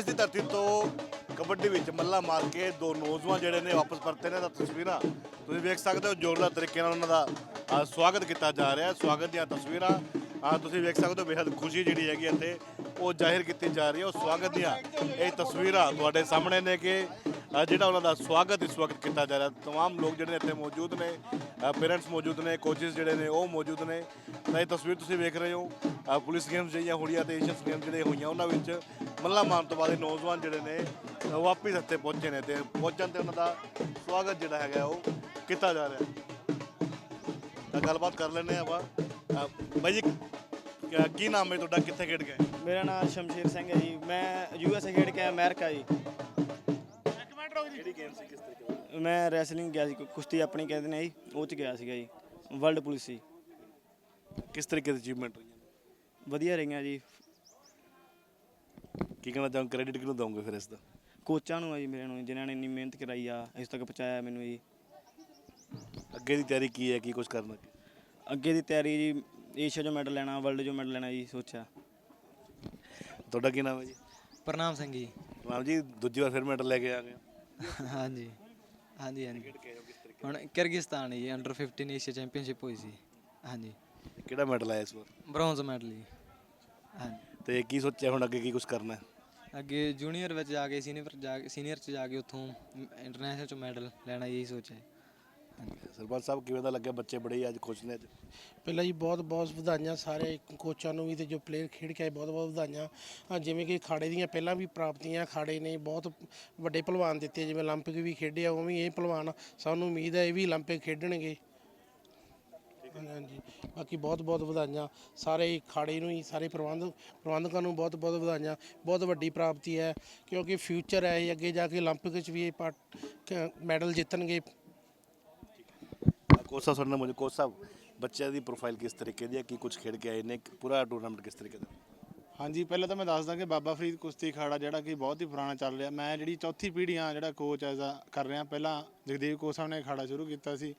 ਦੇਸ਼ ਦੀ ਧਰਤੀ ਤੋਂ ਕਬੱਡੀ ਵਿੱਚ ਮੱਲਾ ਮਾਰ ਕੇ ਦੋ ਨੌਜਵਾਨ ਜਿਹੜੇ ਨੇ ਵਾਪਸ ਪਰਤੇ ਨੇ। ਤਾਂ ਤਸਵੀਰਾਂ ਤੁਸੀਂ ਵੇਖ ਸਕਦੇ ਹੋ, ਜ਼ੋਰਦਾਰ ਤਰੀਕੇ ਨਾਲ ਉਹਨਾਂ ਦਾ ਸਵਾਗਤ ਕੀਤਾ ਜਾ ਰਿਹਾ ਸਵਾਗਤ ਦੀਆਂ ਤਸਵੀਰਾਂ ਆ ਤੁਸੀਂ ਵੇਖ ਸਕਦੇ ਹੋ ਬੇहद ਖੁਸ਼ੀ ਜਿਹੜੀ ਹੈਗੀ ਇੱਥੇ, ਉਹ ਜ਼ਾਹਿਰ ਕੀਤੀ ਜਾ ਰਹੀ ਹੈ। ਉਹ ਸਵਾਗਤ ਦੀਆਂ ਇਹ ਤਸਵੀਰਾਂ ਤੁਹਾਡੇ ਸਾਹਮਣੇ ਨੇ ਕਿ ਜਿਹੜਾ ਉਹਨਾਂ ਦਾ ਸਵਾਗਤ ਇਸ ਵਕਤ ਕੀਤਾ ਜਾ ਰਿਹਾ ਤਮਾਮ ਲੋਕ ਜਿਹੜੇ ਇੱਥੇ ਮੌਜੂਦ ਨੇ ਪੇਰੈਂਟਸ ਮੌਜੂਦ ਨੇ ਕੋਚਸ ਜਿਹੜੇ ਨੇ, ਉਹ ਮੌਜੂਦ ਨੇ। ਤਾਂ ਇਹ ਤਸਵੀਰ ਤੁਸੀਂ ਵੇਖ ਰਹੇ ਹੋ ਪੁਲਿਸ ਗੇਮਸ ਜਿਹੜੀਆਂ ਹੋਈਆਂ ਤੇ ਏਸ਼ੀਅਨ ਗੇਮ ਜਿਹੜੇ ਹੋਈਆਂ, ਉਹਨਾਂ ਵਿੱਚ ਮੱਲਾ ਮਾਰਨ ਤੋਂ ਬਾਅਦ ਇਹ ਨੌਜਵਾਨ ਜਿਹੜੇ ਨੇ ਵਾਪਿਸ ਇੱਥੇ ਪਹੁੰਚੇ ਨੇ ਤੇ ਪਹੁੰਚਣ ਤੇ ਉਹਨਾਂ ਦਾ ਸਵਾਗਤ ਜਿਹੜਾ ਹੈਗਾ ਉਹ ਕੀਤਾ ਜਾ ਰਿਹਾ। ਤਾਂ ਗੱਲਬਾਤ ਕਰ ਆ ਆਪਾਂ। ਬਾਈ ਜੀ ਕ- ਨਾਮ ਹੈ ਤੁਹਾਡਾ? ਕਿੱਥੇ ਖੇਡ ਗਏ ਮੇਰਾ ਨਾਮ ਸ਼ਮਸ਼ੀਰ ਸਿੰਘ ਹੈ ਜੀ। ਮੈਂ ਯੂਐਸਏ ਖੇਡ ਕੇ ਅਮਰੀਕਾ ਜੀ। ਕਿਹੜੀ ਗੇਮ ਸੀ ਕਿਸ ਤਰੀਕੇ ਦੀ ਮੈਂ ਰੈਸਲਿੰਗ ਗਿਆ ਸੀ ਕੁਸ਼ਤੀ ਆਪਣੀ ਕਹਿੰਦੇ ਨੇ ਜੀ ਉਹ ਚ ਗਿਆ ਸੀਗਾ ਜੀ ਵਰਲਡ ਪੁਲਿਸ ਸੀ। ਕਿਸ ਤਰੀਕੇ ਦੀ ਅਚੀਵਮੈਂਟ ਹੋਈਆਂ ਨੇ? ਵਧੀਆ ਰਹੀਆਂ ਜੀ ਕੀ ਕਹਿਣਾ ਚਾਹੋਗੇ? ਕ੍ਰੈਡਿਟ ਕਿਹਨੂੰ ਦਵੋਗੇ ਫਿਰ ਇਸ ਦਾ? ਕੋਚਾਂ ਨੂੰ ਆ ਜੀ ਮੇਰੇ ਨੂੰ ਜਿਨ੍ਹਾਂ ਨੇ ਇੰਨੀ ਮਿਹਨਤ ਕਰਾਈ ਆ ਇਸ ਤੱਕ ਪਹੁੰਚਾਇਆ ਮੈਨੂੰ ਜੀ। ਅੱਗੇ ਦੀ ਤਿਆਰੀ ਕੀ ਹੈ? ਕੀ ਕੁਝ ਕਰਨਾ ਅੱਗੇ ਦੀ ਤਿਆਰੀ ਜੀ ਏਸ਼ੀਆ ਚੋਂ ਮੈਡਲ ਲੈਣਾ ਵਰਲਡ ਚੋਂ ਮੈਡਲ ਲੈਣਾ ਜੀ ਸੋਚਿਆ। ਤੁਹਾਡਾ ਕੀ ਨਾਮ ਹੈ ਜੀ? ਪ੍ਰਣਾਮ ਸਿੰਘ ਜੀ। ਰਾਮ ਜੀ ਦੂਜੀ ਵਾਰ ਫਿਰ ਮੈਡਲ ਲੈ ਕੇ ਆ ਗਏ ਹਾਂਜੀ। ਹਾਂਜੀ ਹਾਂਜੀ। ਹੁਣ ਕਿਰਗਿਸਤਾਨ ਜੀ ਅੰਡਰ 15 ਏਸ਼ੀਆ ਚੈਂਪੀਅਨਸ਼ਿਪ ਹੋਈ ਸੀ। ਹਾਂਜੀ। ਕਿਹੜਾ ਮੈਡਲ ਆਇਆ ਇਸ ਵਾਰ? ਬ੍ਰੌਂਜ਼ ਮੈਡਲ ਜੀ। ਹਾਂਜੀ। ਤੇ ਕੀ ਸੋਚਿਆ ਹੁਣ ਅੱਗੇ ਕੀ ਕੁਝ ਕਰਨਾ ਹੈ ਅੱਗੇ ਜੂਨੀਅਰ ਵਿੱਚ ਜਾ ਕੇ ਸੀਨੀਅਰ ਜਾ ਕੇ ਸੀਨੀਅਰ ਚ ਜਾ ਕੇ ਉੱਥੋਂ ਇੰਟਰਨੈਸ਼ਨਲ ਚ ਮੈਡਲ ਲੈਣਾ ਇਹੀ ਸੋਚਿਆ ਸਰਪੰਚ ਸਾਹਿਬ ਕਿਵੇਂ ਦਾ ਲੱਗਿਆ ਬੱਚੇ ਬੜੇ ਹੀ ਅੱਜ ਖੁਸ਼ ਨੇ ਅੱਜ ਪਹਿਲਾਂ ਜੀ ਬਹੁਤ ਬਹੁਤ ਵਧਾਈਆਂ ਸਾਰੇ ਕੋਚਾਂ ਨੂੰ ਵੀ ਤੇ ਜੋ ਪਲੇਅਰ ਖੇਡ ਕੇ ਆਏ ਬਹੁਤ ਬਹੁਤ ਵਧਾਈਆਂ ਹਾਂ, ਜਿਵੇਂ ਕਿ ਖਾੜੇ ਦੀਆਂ ਪਹਿਲਾਂ ਵੀ ਪ੍ਰਾਪਤੀਆਂ ਖਾੜੇ ਨੇ ਬਹੁਤ ਵੱਡੇ ਪਹਿਲਵਾਨ ਦਿੱਤੇ ਜਿਵੇਂ 올림픽 ਵੀ ਖੇਡੇ ਆ ਉਵੇਂ ਇਹ ਪਹਿਲਵਾਨ ਸਾਨੂੰ ਉਮੀਦ ਹੈ ਇਹ ਵੀ 올림픽 ਖੇਡਣਗੇ ਹਾਂਜੀ ਬਾਕੀ ਬਹੁਤ ਬਹੁਤ ਵਧਾਈਆਂ ਸਾਰੇ ਖਾੜੇ ਨੂੰ ਹੀ ਸਾਰੇ ਪ੍ਰਬੰਧ ਪ੍ਰਬੰਧਕਾਂ ਨੂੰ ਬਹੁਤ ਬਹੁਤ ਵਧਾਈਆਂ ਬਹੁਤ ਵੱਡੀ ਪ੍ਰਾਪਤੀ ਹੈ ਕਿਉਂਕਿ ਫਿਊਚਰ ਹੈ ਇਹ ਅੱਗੇ ਜਾ ਕੇ 올림픽 ਵਿੱਚ ਵੀ ਇਹ ਪਾਰਟ ਮੈਡਲ ਜਿੱਤਣਗੇ ਕੋਚ ਸਾਹਿਬ ਸਾਡੇ ਨਾਲ ਮੌਜੂਦ ਕੋਚ ਸਾਹਿਬ ਬੱਚਿਆਂ ਦੀ ਪ੍ਰੋਫਾਈਲ ਕਿਸ ਤਰੀਕੇ ਦੀ ਹੈ ਕੀ ਕੁਝ ਖੇਡ ਕੇ ਆਏ ਨੇ ਪੂਰਾ ਟੂਰਨਾਮੈਂਟ ਕਿਸ ਤਰੀਕੇ ਦਾ ਹਾਂਜੀ ਪਹਿਲਾਂ ਤਾਂ ਮੈਂ ਦੱਸਦਾ ਕਿ ਬਾਬਾ ਫਰੀਦ ਕੁਸ਼ਤੀ ਅਖਾੜਾ ਜਿਹੜਾ ਕਿ ਬਹੁਤ ਹੀ ਪੁਰਾਣਾ ਚੱਲ ਰਿਹਾ ਮੈਂ ਜਿਹੜੀ ਚੌਥੀ ਪੀੜ੍ਹੀ ਆ ਜਿਹੜਾ ਕੋਚ ਐਜ਼ ਆ ਕਰ ਰਿਹਾ ਪਹਿਲਾਂ ਜਗਦੀਪ ਕੋਚ ਸਾਹਿਬ ਨੇ ਅਖਾੜਾ ਸ਼ੁਰੂ ਕੀਤਾ ਸੀ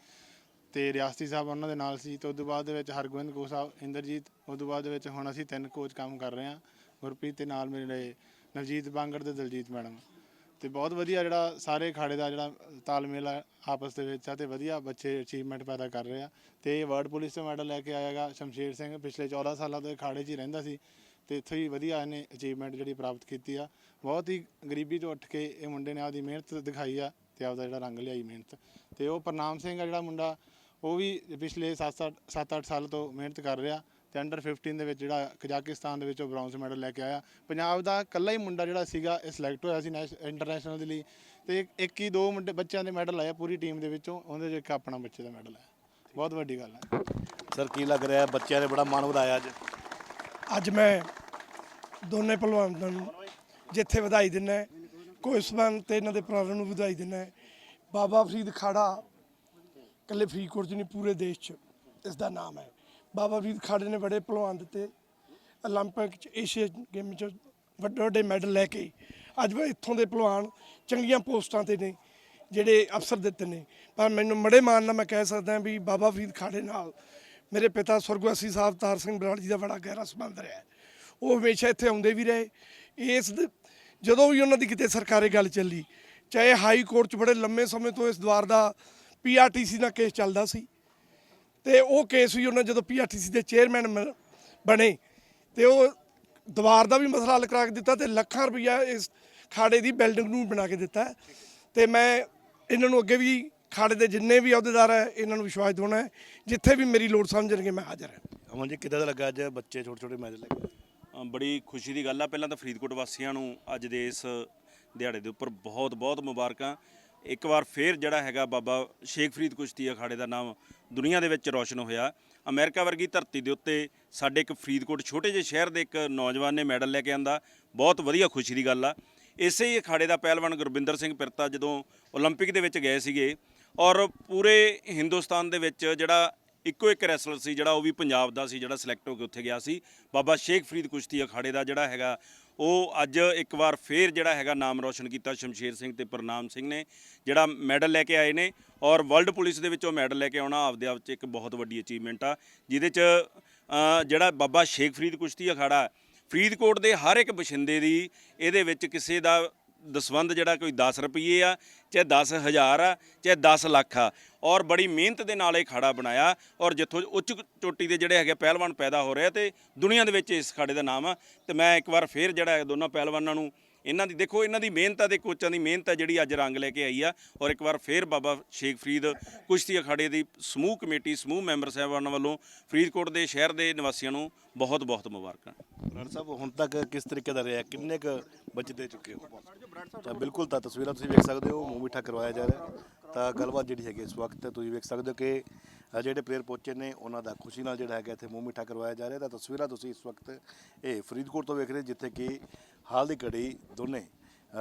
ਤੇ ਰਿਆਸਤੀ ਸਾਹਿਬ ਉਹਨਾਂ ਦੇ ਨਾਲ ਸੀ, ਤੇ ਉਸ ਤੋਂ ਬਾਅਦ ਦੇ ਵਿੱਚ ਹਰਗੋਬਿੰਦ ਕੋਚ ਸਾਹਿਬ, ਇੰਦਰਜੀਤ ਉਸ ਤੋਂ ਬਾਅਦ ਦੇ ਵਿੱਚ ਹੁਣ ਅਸੀਂ ਤਿੰਨ ਕੋਚ ਕੰਮ ਕਰ ਰਹੇ ਹਾਂ, ਗੁਰਪ੍ਰੀਤ ਤੇ ਨਾਲ ਮੇਰੇ ਨਵਜੀਤ ਬਾਂਗੜ ਤੇ ਦਲਜੀਤ ਮੈਡਮ। ਤੇ ਬਹੁਤ ਵਧੀਆ ਜਿਹੜਾ ਸਾਰੇ ਅਖਾੜੇ ਦਾ ਜਿਹੜਾ ਤਾਲਮੇਲ ਆ ਆਪਸ ਦੇ ਵਿੱਚ ਆ ਤੇ ਵਧੀਆ ਬੱਚੇ ਅਚੀਵਮੈਂਟ ਪੈਦਾ ਕਰ ਰਹੇ ਆ। ਤੇ ਇਹ ਵਰਲਡ ਪੁਲਿਸ ਤੋਂ ਮੈਡਲ ਲੈ ਕੇ ਆਇਆਗਾ ਸ਼ਮਸ਼ੀਰ ਸਿੰਘ, ਪਿਛਲੇ 14 ਸਾਲਾਂ ਤੋਂ ਅਖਾੜੇ 'ਚ ਹੀ ਰਹਿੰਦਾ ਸੀ ਤੇ ਇੱਥੋਂ ਹੀ ਵਧੀਆ ਇਹਨੇ ਅਚੀਵਮੈਂਟ ਜਿਹੜੀ ਪ੍ਰਾਪਤ ਕੀਤੀ ਆ। ਬਹੁਤ ਹੀ ਗਰੀਬੀ ਤੋਂ ਉੱਠ ਕੇ ਇਹ ਮੁੰਡੇ ਨੇ ਆਪਦੀ ਮਿਹਨਤ ਦਿਖਾਈ ਆ ਤੇ ਆਪਦਾ ਜਿਹੜਾ ਰੰਗ ਲਿਆਈ ਮਿਹਨਤ। ਤੇ ਉਹ ਪ੍ਰਨਾਮ ਸਿੰਘ ਆ ਜਿਹੜਾ ਮੁੰਡਾ ਉਹ ਵੀ ਪਿਛਲੇ 7-8 ਸਾਲ ਤੋਂ ਮਿਹਨਤ ਕਰ ਰਿਹਾ ਤੇ ਅੰਡਰ 15 ਦੇ ਵਿੱਚ ਜਿਹੜਾ ਕਜ਼ਾਕਿਸਤਾਨ ਦੇ ਵਿੱਚ ਉਹ ਬ੍ਰੌਂਜ਼ ਮੈਡਲ ਲੈ ਕੇ ਆਇਆ। ਪੰਜਾਬ ਦਾ ਇਕੱਲਾ ਹੀ ਮੁੰਡਾ ਜਿਹੜਾ ਸੀਗਾ ਇਹ ਸਿਲੈਕਟ ਹੋਇਆ ਸੀ ਇੰਟਰਨੈਸ਼ਨਲ ਦੇ ਲਈ ਤੇ ਇੱਕ- ਇੱਕ ਹੀ ਦੋ ਮੁੰਡੇ ਬੱਚਿਆਂ ਦੇ ਮੈਡਲ ਆਇਆ ਪੂਰੀ ਟੀਮ ਦੇ ਵਿੱਚੋਂ ਉਹਦੇ ਚ ਇੱਕ ਆਪਣਾ ਬੱਚੇ ਦਾ ਮੈਡਲ ਆਇਆ। ਬਹੁਤ ਵੱਡੀ ਗੱਲ ਹੈ। ਸਰ ਕੀ ਲੱਗ ਰਿਹਾ ਹੈ? ਬੱਚਿਆਂ ਨੇ ਬੜਾ ਮਾਣ ਵਧਾਇਆ ਅੱਜ। ਅੱਜ ਮੈਂ ਦੋਨੇ ਪਹਿਲਵਾਨਾਂ ਨੂੰ ਜਿੱਥੇ ਵਧਾਈ ਦਿੰਦਾ ਕੋਈ ਸਬੰਧ ਤੇ ਇਹਨਾਂ ਦੇ ਪਰਿਵਾਰਾਂ ਨੂੰ ਵਧਾਈ ਦਿੰਦਾ ਬਾਬਾ ਫਰੀਦ ਖਾੜਾ ਇਕੱਲੇ ਫਰੀਦਕੋਟ 'ਚ ਨਹੀਂ ਪੂਰੇ ਦੇਸ਼ 'ਚ ਇਸ ਦਾ ਨਾਮ ਹੈ ਬਾਬਾ ਫਰੀਦ ਖਾੜੇ ਨੇ ਬੜੇ ਪਹਿਲਵਾਨ ਦਿੱਤੇ 올림픽 'ਚ ਏਸ਼ੀਆ ਗੇਮ 'ਚ ਵੱਡੇ ਵੱਡੇ ਮੈਡਲ ਲੈ ਕੇ ਅੱਜ ਵੀ ਇੱਥੋਂ ਦੇ ਪਹਿਲਵਾਨ ਚੰਗੀਆਂ ਪੋਸਟਾਂ ਤੇ ਨੇ ਜਿਹੜੇ ਅਫਸਰ ਦਿੱਤੇ ਨੇ ਪਰ ਮੈਨੂੰ ਬੜੇ ਮਾਣ ਨਾਲ ਮੈਂ ਕਹਿ ਸਕਦਾ ਵੀ ਬਾਬਾ ਫਰੀਦ ਖਾੜੇ ਨਾਲ ਮੇਰੇ ਪਿਤਾ ਸੁਰਗਵਾਸੀ ਸਾਹਿਬ ਤਾਰ ਸਿੰਘ ਬਰਾੜ ਜੀ ਦਾ ਬੜਾ ਗਹਿਰਾ ਸੰਬੰਧ ਰਿਹਾ ਹੈ। ਉਹ ਹਮੇਸ਼ਾ ਇੱਥੇ ਆਉਂਦੇ ਵੀ ਰਹੇ ਇਸ ਦ- ਜਦੋਂ ਵੀ ਉਹਨਾਂ ਦੀ ਕਿਤੇ ਸਰਕਾਰੀ ਗੱਲ ਚੱਲੀ ਚਾਹੇ ਹਾਈ ਕੋਰਟ 'ਚ ਬੜੇ ਲੰਮੇ ਸਮੇਂ ਤੋਂ ਇਸ ਦਵਾਰ ਦਾ ਪੀਆਰਟੀਸੀ ਦਾ ਕੇਸ ਚੱਲਦਾ ਸੀ। ਤੇ ਉਹ ਕੇਸ ਵੀ ਉਹਨਾਂ ਜਦੋਂ ਪੀਆਰਟੀਸੀ ਦੇ ਚੇਅਰਮੈਨ ਬਣੇ ਤੇ ਉਹ ਦੀਵਾਰ ਦਾ ਵੀ ਮਸਲਾ ਹੱਲ ਕਰਾ ਕੇ ਦਿੱਤਾ ਤੇ ਲੱਖਾਂ ਰੁਪਈਆ ਇਸ ਖਾੜੇ ਦੀ ਬਿਲਡਿੰਗ ਨੂੰ ਬਣਾ ਕੇ ਦਿੱਤਾ। ਤੇ ਮੈਂ ਇਹਨਾਂ ਨੂੰ ਅੱਗੇ ਵੀ ਖਾੜੇ ਦੇ ਜਿੰਨੇ ਵੀ ਅਹੁਦੇਦਾਰ ਹੈ ਇਹਨਾਂ ਨੂੰ ਵਿਸ਼ਵਾਸ ਦਿਵਾਉਣਾ ਹੈ ਜਿੱਥੇ ਵੀ ਮੇਰੀ ਲੋੜ ਸਮਝਣਗੇ ਮੈਂ ਹਾਜ਼ਰ ਹਾਂ। ਅਮਨ ਜੀ ਕਿੱਦਾਂ ਦਾ ਲੱਗਾ ਅੱਜ ਬੱਚੇ ਛੋਟੇ ਛੋਟੇ ਮੈਚ ਲੈ ਕੇ ਅ, ਬੜੀ ਖੁਸ਼ੀ ਦੀ ਗੱਲ ਆ। ਪਹਿਲਾਂ ਤਾਂ ਫਰੀਦਕੋਟ ਵਾਸੀਆਂ ਨੂੰ ਅੱਜ ਦੇ ਇਸ ਦਿਹਾੜੇ ਦੇ ਉੱਪਰ ਬਹੁਤ ਬਹੁਤ ਮੁਬਾਰਕਾਂ। ਇੱਕ ਵਾਰ ਫੇਰ ਜਿਹੜਾ ਹੈਗਾ ਬਾਬਾ ਸ਼ੇਖ ਫਰੀਦ ਕੁਸ਼ਤੀ ਅਖਾੜੇ ਦਾ ਨਾਮ ਦੁਨੀਆ ਦੇ ਵਿੱਚ ਰੌਸ਼ਨ ਹੋਇਆ ਅਮਰੀਕਾ ਵਰਗੀ ਧਰਤੀ ਦੇ ਉੱਤੇ ਸਾਡੇ ਇੱਕ ਫਰੀਦਕੋਟ ਛੋਟੇ ਜਿਹੇ ਸ਼ਹਿਰ ਦੇ ਇੱਕ ਨੌਜਵਾਨ ਨੇ ਮੈਡਲ ਲੈ ਕੇ ਆਂਦਾ ਬਹੁਤ ਵਧੀਆ ਖੁਸ਼ੀ ਦੀ ਗੱਲ ਆ ਇਸੇ ਹੀ ਅਖਾੜੇ ਦਾ ਪਹਿਲਵਾਨ ਗੁਰਬਿੰਦਰ ਸਿੰਘ ਪਿਰਤਾ ਜਦੋਂ 올림픽 ਦੇ ਵਿੱਚ ਗਏ ਸੀਗੇ ਔਰ ਪੂਰੇ ਹਿੰਦੁਸਤਾਨ ਦੇ ਵਿੱਚ ਜਿਹੜਾ ਇੱਕੋ ਇੱਕ ਰੈਸਲਰ ਸੀ ਜਿਹੜਾ ਉਹ ਵੀ ਪੰਜਾਬ ਦਾ ਸੀ ਜਿਹੜਾ ਸਿਲੈਕਟ ਹੋ ਕੇ ਉੱਥੇ ਗਿਆ ਸੀ ਬਾਬਾ ਸ਼ੇਖ ਫਰੀਦ ਕੁਸ਼ਤੀ ਅਖਾੜੇ ਦਾ ਜਿਹੜਾ ਹੈਗਾ ਉਹ ਅੱਜ ਇੱਕ ਵਾਰ ਫੇਰ ਜਿਹੜਾ ਹੈਗਾ ਨਾਮ ਰੌਸ਼ਨ ਕੀਤਾ ਸ਼ਮਸ਼ੇਰ ਸਿੰਘ ਤੇ ਪ੍ਰਨਾਮ ਸਿੰਘ ਨੇ, ਜਿਹੜਾ ਮੈਡਲ ਲੈ ਕੇ ਆਏ ਨੇ ਔਰ ਵਰਲਡ ਪੁਲਿਸ ਦੇ ਵਿੱਚੋਂ ਮੈਡਲ ਲੈ ਕੇ ਆਉਣਾ ਆਪਦੇ ਆਪ 'ਚ ਇੱਕ ਬਹੁਤ ਵੱਡੀ ਅਚੀਵਮੈਂਟ ਆ, ਜਿਹਦੇ 'ਚ ਜਿਹੜਾ ਬਾਬਾ ਸ਼ੇਖ ਫਰੀਦ ਕੁਸ਼ਤੀ ਅਖਾੜਾ, ਫਰੀਦਕੋਟ ਦੇ ਹਰ ਇੱਕ ਬਸ਼ਿੰਦੇ ਦੀ ਇਹਦੇ ਵਿੱਚ ਕਿਸੇ ਦਾ ਦਸਵੰਧ ਜਿਹੜਾ ਕੋਈ 10 ਰੁਪਏ ਆ, ਚਾਹੇ 10000 ਆ, ਚਾਹੇ 10 ਲੱਖ ਆ, ਔਰ ਬੜੀ ਮਿਹਨਤ ਦੇ ਨਾਲ ਇਹ ਖਾੜਾ ਬਣਾਇਆ, ਔਰ ਜਿੱਥੋਂ ਉੱਚ ਚੋਟੀ ਦੇ ਜਿਹੜੇ ਹੈਗੇ ਪਹਿਲਵਾਨ ਪੈਦਾ ਹੋ ਰਹੇ ਆ, ਤੇ ਦੁਨੀਆ ਦੇ ਵਿੱਚ ਇਸ ਖਾੜੇ ਦਾ ਨਾਮ ਆ। ਤੇ ਮੈਂ ਇੱਕ ਵਾਰ ਫੇਰ ਜਿਹੜਾ ਹੈ ਦੋਨਾਂ ਪਹਿਲਵਾਨਾਂ ਨੂੰ ਇਹਨਾਂ ਦੀ, ਦੇਖੋ ਇਹਨਾਂ ਦੀ ਮਿਹਨਤ ਆ ਤੇ ਕੋਚਾਂ ਦੀ ਮਿਹਨਤ ਆ ਜਿਹੜੀ ਅੱਜ ਰੰਗ ਲੈ ਕੇ ਆਈ ਆ, ਔਰ ਇੱਕ ਵਾਰ ਫੇਰ ਬਾਬਾ ਸ਼ੇਖ ਫਰੀਦ ਕੁਸ਼ਤੀ ਅਖਾੜੇ ਦੀ ਸਮੂਹ ਕਮੇਟੀ, ਸਮੂਹ ਮੈਂਬਰ ਸਾਹਿਬਾਨਾਂ ਵੱਲੋਂ ਫਰੀਦਕੋਟ ਦੇ ਸ਼ਹਿਰ ਦੇ ਨਿਵਾਸੀਆਂ ਨੂੰ ਬਹੁਤ ਬਹੁਤ ਮੁਬਾਰਕਾਂ। ਬਰਾੜ ਸਾਹਿਬ, ਹੁਣ ਤੱਕ ਕਿਸ ਤਰੀਕੇ ਦਾ ਰਿਹਾ? ਕਿੰਨੇ ਕੁ ਬੱਚੇ ਦੇ ਚੁੱਕੇ ਹੋ? ਤਾਂ ਬਿਲਕੁਲ ਤਾਂ ਤਸਵੀਰਾਂ ਤੁਸੀਂ ਵੇਖ ਸਕਦੇ ਹੋ ਮੂੰਹ ਮਿੱਠਾ ਕਰਵਾਇਆ ਜਾ ਰਿਹਾ ਤਾਂ ਗੱਲਬਾਤ ਜਿਹੜੀ ਹੈਗੀ ਇਸ ਵਕਤ ਤੁਸੀਂ ਵੇਖ ਸਕਦੇ ਹੋ ਕਿ ਅ, ਜਿਹੜੇ ਪਲੇਅਰ ਪਹੁੰਚੇ ਨੇ ਉਹਨਾਂ ਦਾ ਖੁਸ਼ੀ ਨਾਲ ਜਿਹੜਾ ਹੈਗਾ ਇੱਥੇ ਮੂੰਹ ਮਿੱਠਾ ਕਰਵਾਇਆ ਜਾ ਰਿਹਾ ਤਾਂ ਤਸਵੀਰਾਂ ਤੁਸੀਂ ਇਸ ਵਕਤ ਇਹ ਫਰੀਦਕੋਟ ਤੋਂ ਵੇਖ ਰਹੇ ਜਿੱਥੇ ਕਿ ਹਾਲ ਦੀ ਘੜੀ ਦੋਨੇ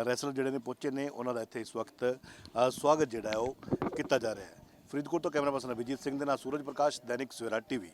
ਰੈਸਲਰ ਜਿਹੜੇ ਨੇ ਪਹੁੰਚੇ ਨੇ ਉਹਨਾਂ ਦਾ ਇੱਥੇ ਇਸ ਵਕਤ ਅ, ਸਵਾਗਤ ਜਿਹੜਾ ਹੈ ਉਹ ਕੀਤਾ ਜਾ ਰਿਹਾ ਹੈ। ਫਰੀਦਕੋਟ ਤੋਂ ਕੈਮਰਾ ਪਰਸਨ ਅਭਿਜੀਤ ਸਿੰਘ ਦੇ ਨਾਲ ਸੂਰਜ ਪ੍ਰਕਾਸ਼ ਦੈਨਿਕ ਸਵੇਰਾ ਟੀਵੀ।